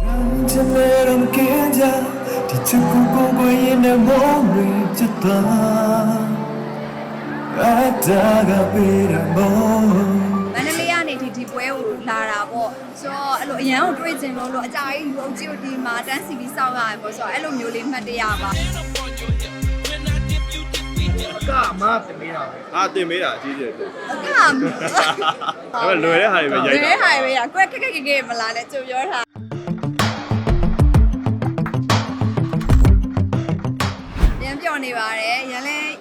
Canım gece Çiçek kokuyor yine mori çıta Ataga piramo မန္တလေးကနေဒီဒီပွဲကိုလာတာပေါ့ဆိုတော့အဲ့လိုအရန်ကိုတွေ့ကျင်လို့လို့အကြာကြီးလူအုပ်ကြီးကိုဒီမှာတန်းစီပြီးစောက်ရတယ်ပေါ့ဆိုတော့အဲ့လိုမျိုးလေးမှတ်တရပါကမတင်ပေးတာပဲအာတင်မေးတာအကြီးကြီးတယ်အကဒါပေမဲ့လွယ်တဲ့ဟာတွေပဲရိုက်တာ ဘယ်ဟိုင်ပဲရကွက်ခက်ခက်ခက်ခက်မလာလဲကြုံပြောတာ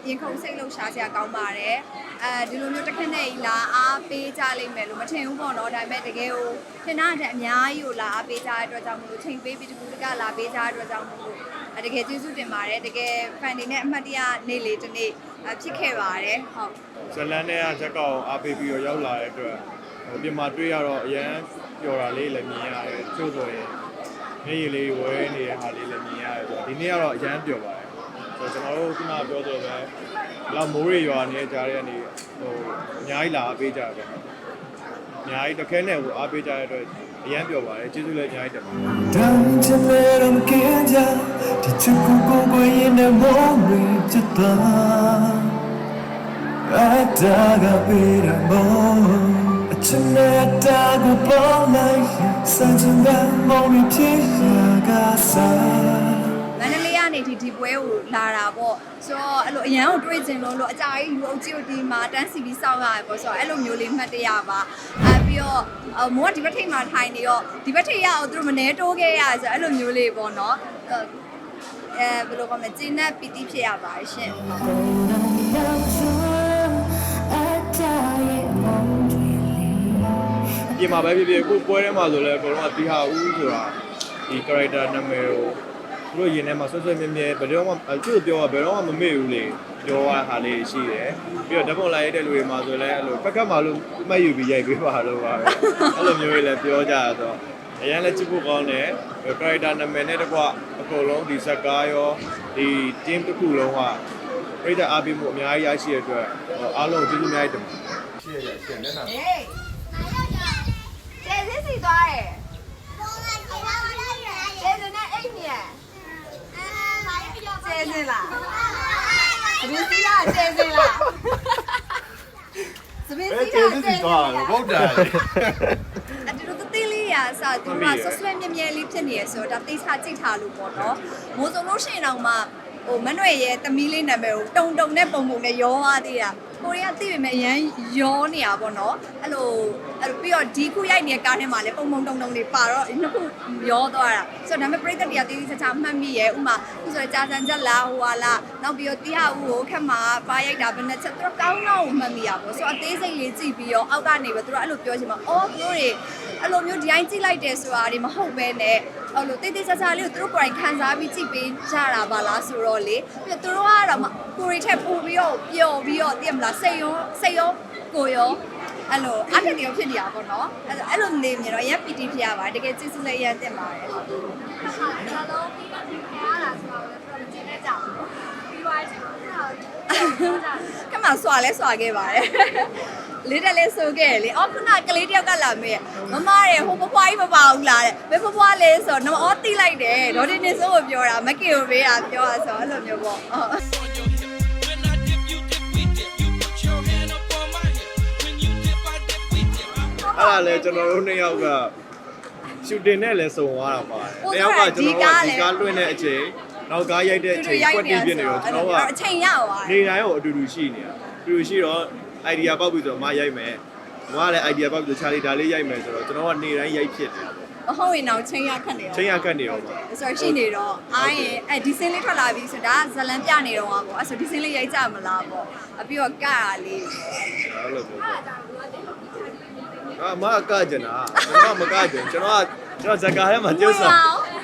ရန်လဲရင်ခုန်စိတ်လှုပ်ရှားစရာကောင်းပါတယ်အဲဒီလိုမျိုးတစ်ခက်နဲ့လာအားပေးကြလိမ့်မယ်လို့မထင်ဘူးပေါ့နော်ဒါပေမဲ့တကယ်ကိုထင်တာတဲ့အများကြီးကိုလာအားပေးကြတဲ့အတွက်ကြောင့်မလို့ချိန်ပေးပြီးတကူတကလာပေးကြတဲ့အတွက်ကြောင့်မလို့အဲတကယ်ကျေးဇူးတင်ပါတယ်တကယ် fan တွေနဲ့အမှတ်တရနေ့လေးတစ်နေ့အဲဖြစ်ခဲ့ပါတယ်ဟုတ်ဇလန်နဲ့ကချက်ကောင်အားပေးပြီးတော့ရောက်လာတဲ့အတွက်ဟိုပြင်မာတွေ့ရတော့အရန်ပျော်တာလေးလည်းမြင်ရတယ်ချို့ဆိုရင်နေရည်လေးဝဲနေတဲ့ဟာလေးလည်းမြင်ရတယ်ဆိုတော့ဒီနေ့ကတော့အရန်ပျော်ပါတယ် ဆိုတော့ကျွန်တော်တို့ခုနပြောဆိုပဲလောက်မိုးရေရွာနေတဲ့ကြားတဲ့နေဟိုအများကြီးလာအားပေးကြတယ်ပေါ့အများကြီးတခဲနဲ့ဟိုအားပေးကြတဲ့အတွက်အရန်ပြောပါတယ်ကျေးဇူးလည်းအများကြီးတင်ပါတယ် Down to let them get ya ဒီချစ်ကိုကိုကိုရင်းနဲ့မောရီချစ်တာအတားကပေးရမောအချစ်နဲ့တာကိုပေါ်လိုက်စံချင်တဲ့မောရီဖြစ်ရကစား နေဒီဒီပွဲကိုလာတာပေါ့ဆိုတော့အဲ့လိုအရန်ကိုတွေးကျင်လို့လို့အကြိုက်လူအုပ်ကြီးကိုဒီမှာတန်းစီပြီးစောင့်ရတယ်ပေါ့ဆိုတော့အဲ့လိုမျိုးလေးမှတ်တရပါအဲပြီးတော့အမိုးကဒီဘက်ထိပ်မှာထိုင်နေတော့ဒီဘက်ထိပ်ရအောင်သူတို့မနေတိုးခဲ့ရဆိုတော့အဲ့လိုမျိုးလေးပေါ့နော်အဲဘယ်လိုကောင်းလဲကျင်းနဲ့ပီတိဖြစ်ရပါတယ်ရှင်ပြင်မှာပဲဖြစ်ဖြစ်အခုပွဲထဲမှာဆိုလဲအကုန်လုံးကတီဟာဦးဆိုတာဒီ character နာမည်ကို သူတို့ရင်ထဲမှာဆွဆွမြဲမြဲဘယ်တော့မှအကျို့ပြောတာဘယ်တော့မှမမေ့ဘူးလေပြောရဟာလေးရှိတယ်ပြီးတော့ဓာတ်ပုံလိုက်ရတဲ့လူတွေမှာဆိုလဲအဲ့လိုဖက်ကတ်မှာလို့မှတ်ယူပြီးရိုက်ပေးပါလို့ပါပဲအဲ့လိုမျိုးတွေလည်းပြောကြရတော့အရင်လည်းချစ်ဖို့ကောင်းတယ် character နာမည်နဲ့တကွအကုန်လုံးဒီဇက်ကားရောဒီ team တစ်ခုလုံးကပြိတ္တအားပေးမှုအများကြီးရရှိရတဲ့အတွက်အားလုံးကျေးဇူးအများကြီးတင်ပါတယ်ရှိရရရှင်မျက်နှာဟေးကျေစင်းစီသွားတယ်ကျေစင်းနဲ့အိတ်မြဲ ကျေစင်းလားသမီးစီးလားကျေစင်းလားသမီးစီးလားကျေစင်းလားဘုဒ္ဓအတူတူတေးလေးရာစသူကဆွဆွဲမြဲမြဲလေးဖြစ်နေရဆိုတော့ဒါတေးချကြိတ်ထားလို့ပေါ့နော်မိုးစုံလို့ရှိရင်တော့မှဟိုမနှွေရဲ့တမီးလေးနာမည်ကိုတုံတုံနဲ့ပုံပုံနဲ့ရောသွားသေးတာ ကိုရီးယားသိပေမဲ့အရန်ရောနေတာပေါ့နော်အဲ့လိုအဲ့လိုပြီးတော့ဒီခုရိုက်နေတဲ့ကားထဲမှာလည်းပုံပုံတုံတုံလေးပါတော့နှစ်ခုရောသွားတာဆိုတော့ဒါပေမဲ့ပြိတ္တတွေကတေးသေးချာချာမှတ်မိရဲ့ဥမာဥဆိုကြာစံချက်လားဟိုဟာလားနောက်ပြီးတော့တရားဦးကိုခက်မှာပါရိုက်တာဘယ်နဲ့ချက်သူတို့ကောင်းကောင်းမှတ်မိရပေါ့ဆိုတော့အသေးစိတ်လေးကြည့်ပြီးတော့အောက်ကနေပဲသူတို့အဲ့လိုပြောချင်မှာအော်သူတို့တွေအဲ့လိုမျိုးဒီတိုင်းကြည့်လိုက်တယ်ဆိုတာဒီမဟုတ်ပဲနဲ့ အဲ့လိုတိတ်တိတ်ဆဆလေးကိုသူတို့ကိုယ်တိုင်ခံစားပြီးကြည့်ပေးကြတာပါလားဆိုတော့လေပြီးတော့သူတို့ကတော့မှကိုရီထက်ပို့ပြီးတော့ပျော်ပြီးတော့သိရမလားစိတ်ရောစိတ်ရောကိုယ်ရောအဲ့လိုအထက်ရောဖြစ်နေတာပေါ့နော်အဲ့အဲ့လိုနေမြင်တော့အရင်ပီတီဖြစ်ရပါတယ်တကယ်ကျေးဇူးလည်းအရင်တင်ပါတယ်ဟုတ်ဟုတ်ကျွန်တော်ပြီးတော့ဒီခံရတာဆိုတော့လည်းတော်တော်ကျင်းနေကြအောင်ပြီးသွားချင်တော့ကမှဆွာလဲဆွာခဲ့ပါတယ် လေးတက်လေးဆိုခဲ့လေအော်ခုနကလေးတယောက်ကလာမေးမမတဲ့ဟိုပပွားကြီးမပါဘူးလားတဲ့ဘယ်ပပွားလဲဆိုတော့အော်တိလိုက်တယ်ဒေါ်ဒီနေဆိုးကိုပြောတာမကင်ကိုပေးတာပြောတာဆိုအဲ့လိုမျိုးပေါ့ဟုတ် အဲ့ဒါလည်းကျွန်တော်တို့နှစ်ယောက်ကရှူတင်နဲ့လည်းစုံသွားတာပါတယ်။နှစ်ယောက်ကကျွန်တော်တို့ဒီကားလွှင့်တဲ့အချိန်နောက်ကားရိုက်တဲ့အချိန်ကွက်တီးပြနေတော့ကျွန်တော်ကအချိန်ရသွားတနေယ်တိုင်းကိုအတူတူရှိနေတာ။အတူတူရှိတော့ idea ပေါက်ပြီဆိုတော့မရိုက်မယ်။မကလည်း idea ပေါက်ပြီဆိုချာလီဒါလေးရိုက်မယ်ဆိုတော့ကျွန်တော်ကနေတိုင်းရိုက်ဖြစ်နေတာပေါ့မဟုတ်ရင်တော့ချိန်ရခက်နေ။ရောချိန်ရကတ်နေတော့ပါဆိုတော့ရှိနေတော့အားရင်အဲဒီစင်းလေးထွက်လာပြီဆိုတော့ဒါဇလန်ပြနေတော့ပါပေါ့အဲ့ဆိုဒီစင်းလေးရိုက်ကြမလားပေါ့အပြီးတော့ကရလေး။အဲ့လိုမျိုးပေါ့။အာမကကြနာကျွန်တော်မကကြကျွန်တော်က ကျွန်တော်ဇကာထဲမှာတိုးဆောင်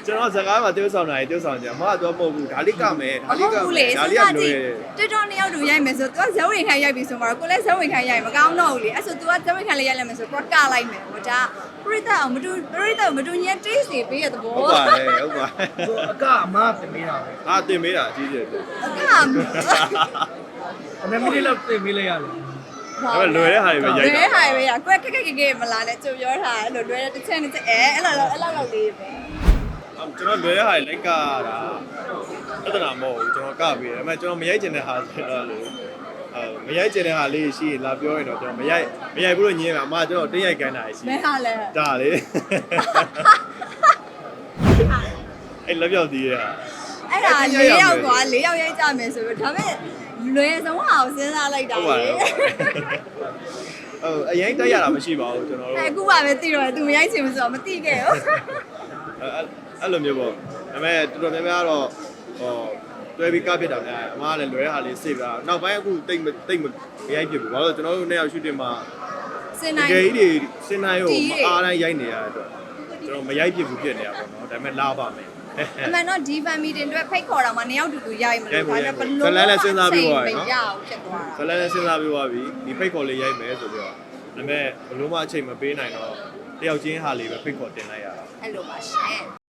ကျွန်တော်ဇကာထဲမှာတိုးဆောင်နိုင်တိုးဆောင်ကြမကတော့မဟုတ်ဘူးဒါလေးကမယ်မဒါလေးဟုတ်ကဘူးမလေယ်ဒါစဉ်းလေးကစားလွကြယ်ည့်တွတော်နှစ်ယောက်တူရိုက်မယ်ဆိုသူကဇဝိခိုင်ရိုက်ပြီဆိုတော့ကိုလည်းဇဝိခိုင်ရိုက်မကောင်းတော့ဘူးလေအဲ့ဆို तू ကဇဝိခိုင်လေးရိုက်လိုက်မယ်ဆိုတော့ကလိုက်မယ်ဟိုဒါပရိသတ်အောင်မတူပရိသတ်မတူညံ taste တွေပေးရတဲ့ဘောဟုတ်ပါတယ်ဟုတ်ပါဆိုအကမတင်ပေးတာပဲအာတင်မေးတာအကြီးကျယ်တယ်အကအမေမိလေးလောက်တင်ပေးလိုက်ရတယ် ဒါပေမဲ့လွယ်တဲ့ဟာတွေပဲရိုက်လွယ်တာတဲ့ဟာတွေပဲရကွက်ခက်ခက်ခက်ခက်မလားနဲ့ကြုံပြောထားအဲ့လိုလွယ်တဲ့တစ်ချက်နဲ့အဲအဲ့လိုအဲ့လောက်လောက်လေးပဲကျွန်တော်လွယ်တဲ့ဟာတွေလိုက်ကတာပြဿနာမဟုတ်ဘူးကျွန်တော်ကပြီးတယ်ဒါပေမဲ့ကျွန်တော်မရိုက်ချင်တဲ့ဟာဆိုတော့လေအဲမရိုက်ချင်တဲ့ဟာလေးရှိရင်လာပြောရင်တော့ကျွန်တော်မရိုက်မရိုက်ဘူးလို့ညင်းတာအမကျွန်တော်တင်းရိုက်ခိုင်းတာရှိမဲဟာလဲဒါလေအဲ့လက်ပြောက်သေးရတာအဲ့ဒါ၄ယောက်ကွာ၄ယောက်ရိုက်ကြမယ်ဆိုတော့ဒါပေမဲ့ လွယ်ဆုံးဟာကိုစဉ်းစားလိုက်တာဟုတ်ပါလေတော့ဟုတ်အရင်တက်ရတာမရှိပါဘူးကျွန်တော်တို့အဲ့အခုမှပဲသိတော့သူမရိုက်ချင်ဘူးဆိုတော့မသိခဲ့ဘူးအဲ့အဲ့လိုမျိုးပေါ့ဒါပေမဲ့တော်တော်များများတော့ဟောတွဲပြီးကပြစ်တာများအမကလည်းလွယ်တဲ့ဟာလေးစေ့ပြတာနောက်ပိုင်းအခုတိတ်မတိတ်မရိုက်ဖြစ်ဘူးဘာလို့ကျွန်တော်တို့နှစ်ယောက်ရှူတင်မှာစင်တနိုင် ကယ်ကြီးတွေစင်နိုင်ကိုတီးမတွေအားတိုင်းရိုက်နေရတဲ့အတွက်ကျွန်တော်မရိုက်ဖြစ်ဘူးဖြစ်နေတာပေါ့နော်ဒါပေမဲ့လာပါမယ် အမှန်တော့ဒီ fan meeting တွေဖိတ်ခေါ်တာမှနှစ်ယောက်တူတူရိုက်မလို့ဒါနဲ့ဘလို့ဇလန်းလည်းစဉ်းစားပြီးသွားမတယ်နော်ရအောင်ဖြစ်သွားဇလန်းလည်းစဉ်းစားပြီးသွားပြီဒီဖိတ်ခေါ်လေးရိုက်မယ်ဆိုပြီးတော့ဒါပေမဲ့ဘလို့မှအချိန်မပေးနိုင်တော့တယောက်ချင်းဟာလေးပဲဖိတ်ခေါ်တင်လိုက်ရတာအဲ့လိုပါရှင်